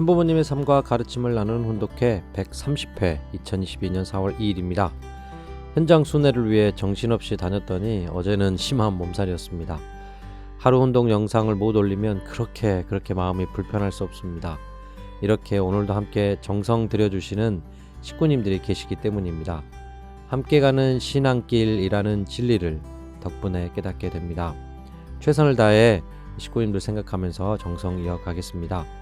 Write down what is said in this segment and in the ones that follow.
천부모님의 삶과 가르침을 나누는 혼독회 130회 2022년 4월 2일입니다. 현장 순회를 위해 정신없이 다녔더니 어제는 심한 몸살이었습니다. 하루 운동 영상을 못 올리면 그렇게 그렇게 마음이 불편할 수 없습니다. 이렇게 오늘도 함께 정성 들여주시는 식구님들이 계시기 때문입니다. 함께 가는 신앙길이라는 진리를 덕분에 깨닫게 됩니다. 최선을 다해 식구님들 생각하면서 정성 이어가겠습니다.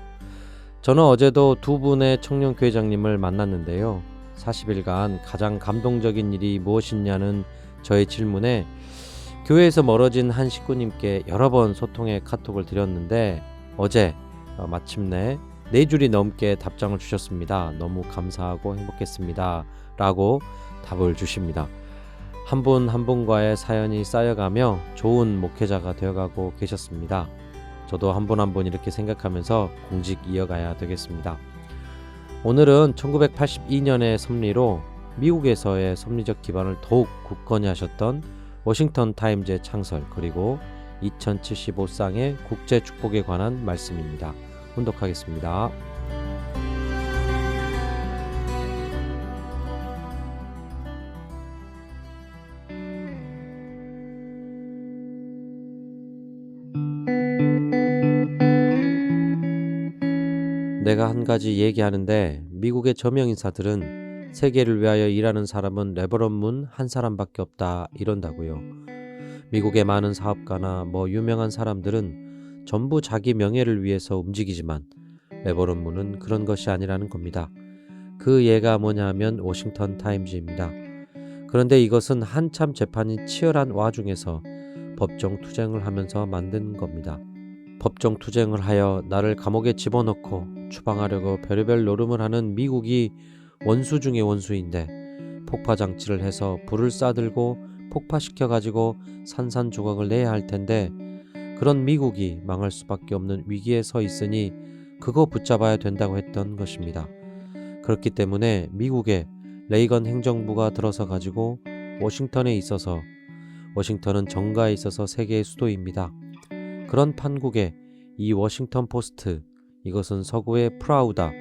저는 어제도 두 분의 청년교회장님을 만났는데요. 40일간 가장 감동적인 일이 무엇이냐는 저의 질문에 교회에서 멀어진 한 식구님께 여러 번 소통의 카톡을 드렸는데 어제 어, 마침내 네 줄이 넘게 답장을 주셨습니다. 너무 감사하고 행복했습니다. 라고 답을 주십니다. 한 분한 분과의 사연이 쌓여가며 좋은 목회자가 되어가고 계셨습니다. 저도 한 분 한 분 이렇게 생각하면서 공직 이어가야 되겠습니다. 오늘은 1982년의 섭리로 미국에서의 섭리적 기반을 더욱 굳건히 하셨던 워싱턴 타임즈의 창설 그리고 2075쌍의 국제 축복에 관한 말씀입니다. 혼독하겠습니다. 내가 한 가지 얘기하는데 미국의 저명 인사들은 세계를 위하여 일하는 사람은 레버런 문 한 사람밖에 없다 이런다고요. 미국의 많은 사업가나 뭐 유명한 사람들은 전부 자기 명예를 위해서 움직이지만 레버런 문은 그런 것이 아니라는 겁니다. 그 예가 뭐냐 하면 워싱턴 타임즈입니다. 그런데 이것은 한참 재판이 치열한 와중에서 법정 투쟁을 하면서 만든 겁니다. 법정 투쟁을 하여 나를 감옥에 집어넣고 추방하려고 별의별 노름을 하는 미국이 원수 중의 원수인데 폭파 장치를 해서 불을 싸들고 폭파시켜 가지고 산산조각을 내야 할 텐데 그런 미국이 망할 수밖에 없는 위기에 서 있으니 그거 붙잡아야 된다고 했던 것입니다. 그렇기 때문에 미국의 레이건 행정부가 들어서 가지고 워싱턴에 있어서 워싱턴은 정가에 있어서 세계의 수도입니다. 그런 판국에 이 워싱턴 포스트 이것은 서구의 프라우다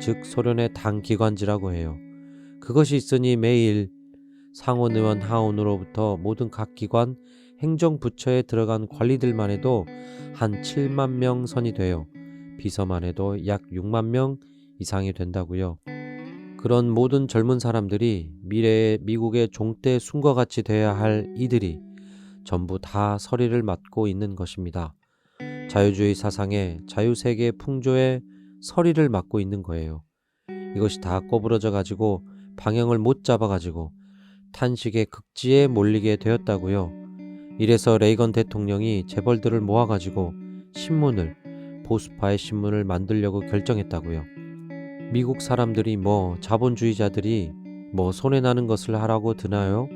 즉 소련의 당 기관지라고 해요. 그것이 있으니 매일 상원 의원 하원으로부터 모든 각 기관 행정부처에 들어간 관리들만 해도 한 7만 명 선이 돼요. 비서만 해도 약 6만 명 이상이 된다고요. 그런 모든 젊은 사람들이 미래의 미국의 종대 순과 같이 되어야 할 이들이 전부 다 서리를 맡고 있는 것입니다. 자유주의 사상의 자유세계 풍조의 서리를 맡고 있는 거예요. 이것이 다 꼬부러져 가지고 방향을 못 잡아 가지고 탄식의 극지에 몰리게 되었다고요. 이래서 레이건 대통령이 재벌들을 모아 가지고 신문을 보수파의 신문을 만들려고 결정했다고요. 미국 사람들이 뭐 자본주의자들이 뭐 손해 나는 것을 하라고 드나요?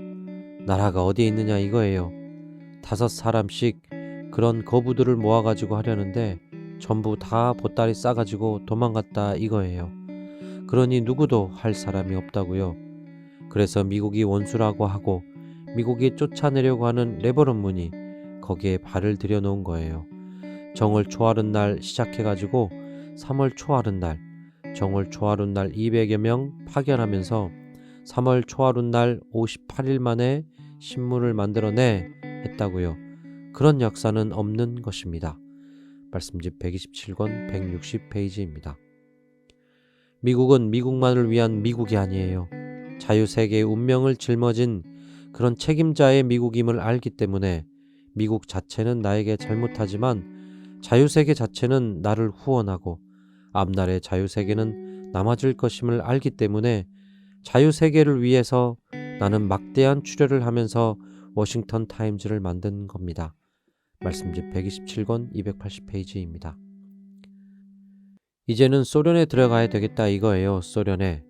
나라가 어디에 있느냐 이거예요. 다섯 사람씩 그런 거부들을 모아가지고 하려는데 전부 다 보따리 싸가지고 도망갔다 이거예요. 그러니 누구도 할 사람이 없다고요. 그래서 미국이 원수라고 하고 미국이 쫓아내려고 하는 레버런 문이 거기에 발을 들여놓은 거예요. 정월 초하룻 날 시작해가지고 3월 초하룻 날, 정월 초하룻 날 200여 명 파견하면서 3월 초하룻 날 58일 만에 신문을 만들어내 했다고요. 그런 역사는 없는 것입니다. 말씀집 127권 160페이지입니다. 미국은 미국만을 위한 미국이 아니에요. 자유세계의 운명을 짊어진 그런 책임자의 미국임을 알기 때문에 미국 자체는 나에게 잘못하지만 자유세계 자체는 나를 후원하고 앞날의 자유세계는 남아질 것임을 알기 때문에 자유세계를 위해서 나는 막대한 출혈을 하면서 워싱턴 타임즈를 만든 겁니다. 말씀집 127권 280페이지입니다. 이제는 소련에 들어가야 되겠다 이거예요. 소련에.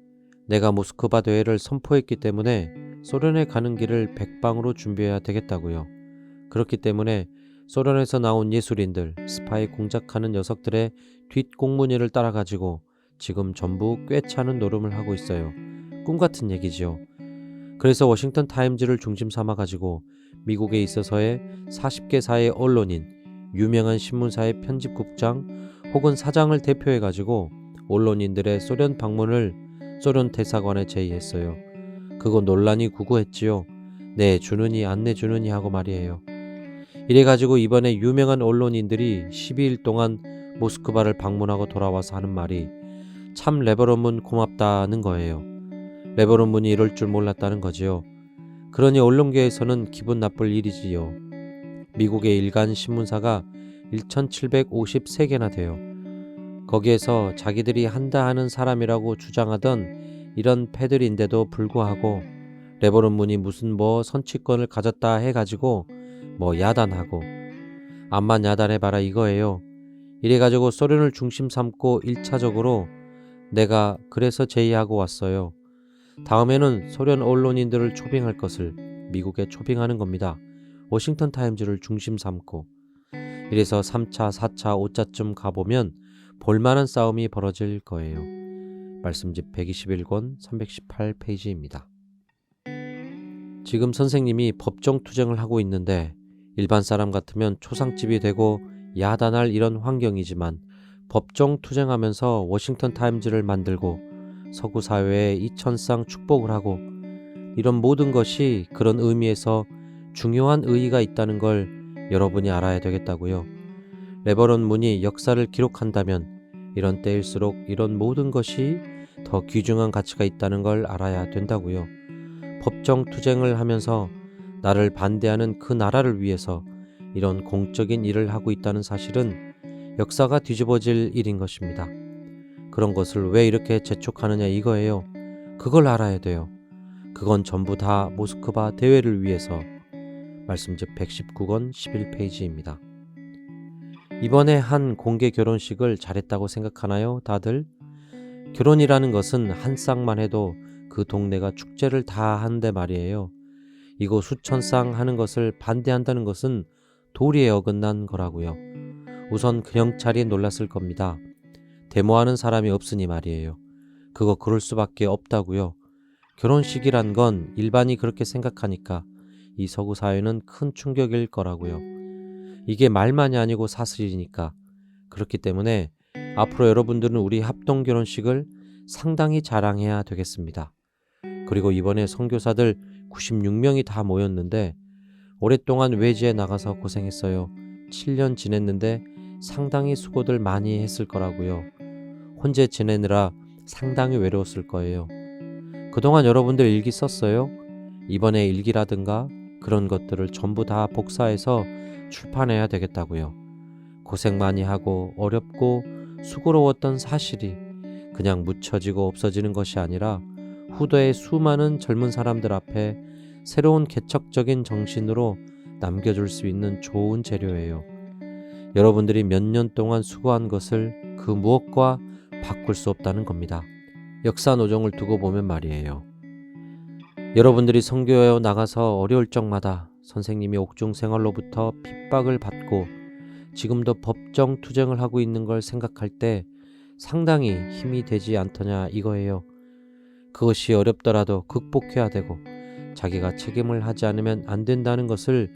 내가 모스크바 대회를 선포했기 때문에 소련에 가는 길을 백방으로 준비해야 되겠다고요. 그렇기 때문에 소련에서 나온 예술인들, 스파이 공작하는 녀석들의 뒷공무니를 따라가지고 지금 전부 꿰차는 노름을 하고 있어요. 꿈 같은 얘기지요. 그래서 워싱턴 타임즈를 중심 삼아 가지고 미국에 있어서의 40개사의 언론인, 유명한 신문사의 편집국장 혹은 사장을 대표해 가지고 언론인들의 소련 방문을 소련 대사관에 제의했어요. 그거 논란이 구구했지요. 네, 주느니 안 내주느니 하고 말이에요. 이래 가지고 이번에 유명한 언론인들이 12일 동안 모스크바를 방문하고 돌아와서 하는 말이 참 레버런문 고맙다는 거예요. 레버런문이 이럴 줄 몰랐다는 거지요. 그러니 언론계에서는 기분 나쁠 일이지요. 미국의 일간 신문사가 1753개나 돼요. 거기에서 자기들이 한다 하는 사람이라고 주장하던 이런 패들인데도 불구하고 레버런 문이 무슨 뭐 선취권을 가졌다 해가지고 뭐 야단하고 암만 야단해봐라 이거예요. 이래가지고 소련을 중심 삼고 1차적으로 내가 그래서 제의하고 왔어요. 다음에는 소련 언론인들을 초빙할 것을 미국에 초빙하는 겁니다. 워싱턴 타임즈를 중심 삼고 이래서 3차, 4차, 5차쯤 가보면 볼만한 싸움이 벌어질 거예요. 말씀집 121권 318페이지입니다. 지금 선생님이 법정 투쟁을 하고 있는데 일반 사람 같으면 초상집이 되고 야단할 이런 환경이지만 법정 투쟁하면서 워싱턴 타임즈를 만들고 서구 사회에 이 천상 축복을 하고 이런 모든 것이 그런 의미에서 중요한 의의가 있다는 걸 여러분이 알아야 되겠다고요. 레버런 문이 역사를 기록한다면 이런 때일수록 이런 모든 것이 더 귀중한 가치가 있다는 걸 알아야 된다고요. 법정 투쟁을 하면서 나를 반대하는 그 나라를 위해서 이런 공적인 일을 하고 있다는 사실은 역사가 뒤집어질 일인 것입니다. 그런 것을 왜 이렇게 재촉하느냐 이거예요. 그걸 알아야 돼요. 그건 전부 다 모스크바 대회를 위해서 말씀집 119권 11페이지입니다. 이번에 한 공개 결혼식을 잘했다고 생각하나요, 다들? 결혼이라는 것은 한 쌍만 해도 그 동네가 축제를 다 하는데 말이에요. 이거 수천 쌍 하는 것을 반대한다는 것은 도리에 어긋난 거라고요. 우선 경찰이 놀랐을 겁니다. 데모하는 사람이 없으니 말이에요. 그거 그럴 수밖에 없다고요. 결혼식이란 건 일반이 그렇게 생각하니까 이 서구 사회는 큰 충격일 거라고요. 이게 말만이 아니고 사실이니까. 그렇기 때문에 앞으로 여러분들은 우리 합동 결혼식을 상당히 자랑해야 되겠습니다. 그리고 이번에 선교사들 96명이 다 모였는데 오랫동안 외지에 나가서 고생했어요. 7년 지냈는데 상당히 수고들 많이 했을 거라고요. 혼자 지내느라 상당히 외로웠을 거예요. 그동안 여러분들 일기 썼어요? 이번에 일기라든가 그런 것들을 전부 다 복사해서 출판해야 되겠다고요. 고생 많이 하고 어렵고 수고로웠던 사실이 그냥 묻혀지고 없어지는 것이 아니라 후대의 수많은 젊은 사람들 앞에 새로운 개척적인 정신으로 남겨줄 수 있는 좋은 재료예요. 여러분들이 몇 년 동안 수고한 것을 그 무엇과 바꿀 수 없다는 겁니다. 역사 노정을 두고 보면 말이에요. 여러분들이 선교에 나가서 어려울 적마다 선생님이 옥중 생활로부터 핍박을 받고 지금도 법정 투쟁을 하고 있는 걸 생각할 때 상당히 힘이 되지 않더냐 이거예요. 그것이 어렵더라도 극복해야 되고 자기가 책임을 하지 않으면 안 된다는 것을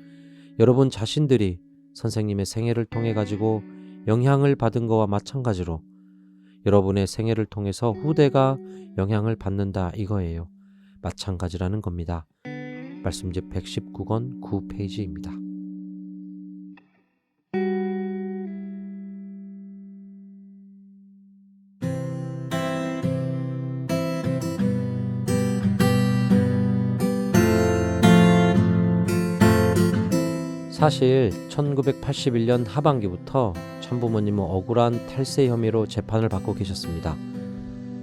여러분 자신들이 선생님의 생애를 통해 가지고 영향을 받은 거와 마찬가지로 여러분의 생애를 통해서 후대가 영향을 받는다 이거예요. 마찬가지라는 겁니다. 말씀집 119권 9페이지입니다. 사실 1981년 하반기부터 참부모님은 억울한 탈세 혐의로 재판을 받고 계셨습니다.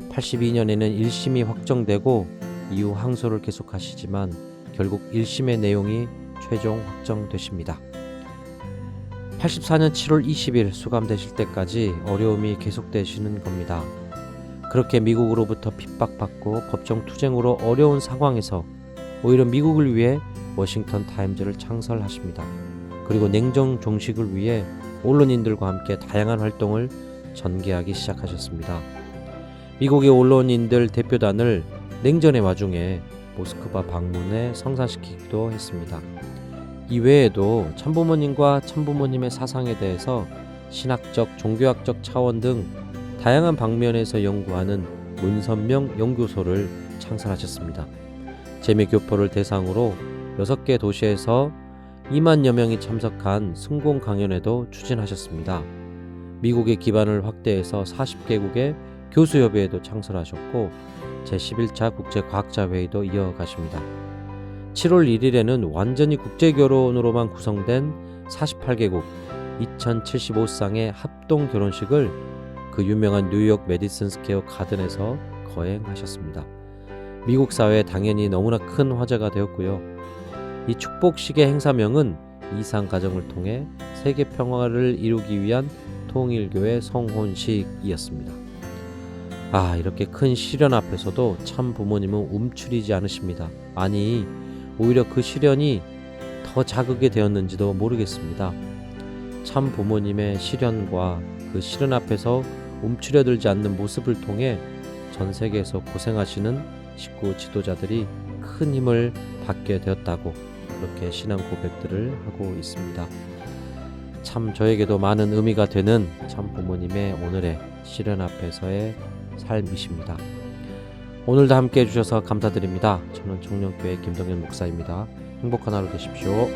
82년에는 1심이 확정되고 이후 항소를 계속하시지만 결국 1심의 내용이 최종 확정되십니다. 84년 7월 20일 수감되실 때까지 어려움이 계속되시는 겁니다. 그렇게 미국으로부터 핍박받고 법정 투쟁으로 어려운 상황에서 오히려 미국을 위해 워싱턴 타임즈를 창설하십니다. 그리고 냉정 종식을 위해 언론인들과 함께 다양한 활동을 전개하기 시작하셨습니다. 미국의 언론인들 대표단을 냉전의 와중에 모스크바 방문에 성사시키기도 했습니다. 이외에도 참부모님과 참부모님의 사상에 대해서 신학적, 종교학적 차원 등 다양한 방면에서 연구하는 문선명 연구소를 창설하셨습니다. 재미교포를 대상으로 6개 도시에서 2만여 명이 참석한 승공 강연회도 추진하셨습니다. 미국의 기반을 확대해서 40개국의 교수협의회도 창설하셨고 제11차 국제과학자회의도 이어가십니다. 7월 1일에는 완전히 국제결혼으로만 구성된 48개국 2075쌍의 합동 결혼식을 그 유명한 뉴욕 메디슨 스퀘어 가든에서 거행하셨습니다. 미국 사회에 당연히 너무나 큰 화제가 되었고요. 이 축복식의 행사명은 이상 가정을 통해 세계 평화를 이루기 위한 통일교회 성혼식이었습니다. 아, 이렇게 큰 시련 앞에서도 참 부모님은 움츠리지 않으십니다. 아니, 오히려 그 시련이 더 자극이 되었는지도 모르겠습니다. 참 부모님의 시련과 그 시련 앞에서 움츠려들지 않는 모습을 통해 전 세계에서 고생하시는 식구 지도자들이 큰 힘을 받게 되었다고 그렇게 신앙 고백들을 하고 있습니다. 참 저에게도 많은 의미가 되는 참 부모님의 오늘의 시련 앞에서의 삶이십니다. 오늘도 함께 해주셔서 감사드립니다. 저는 청년교회 김동현 목사입니다. 행복한 하루 되십시오.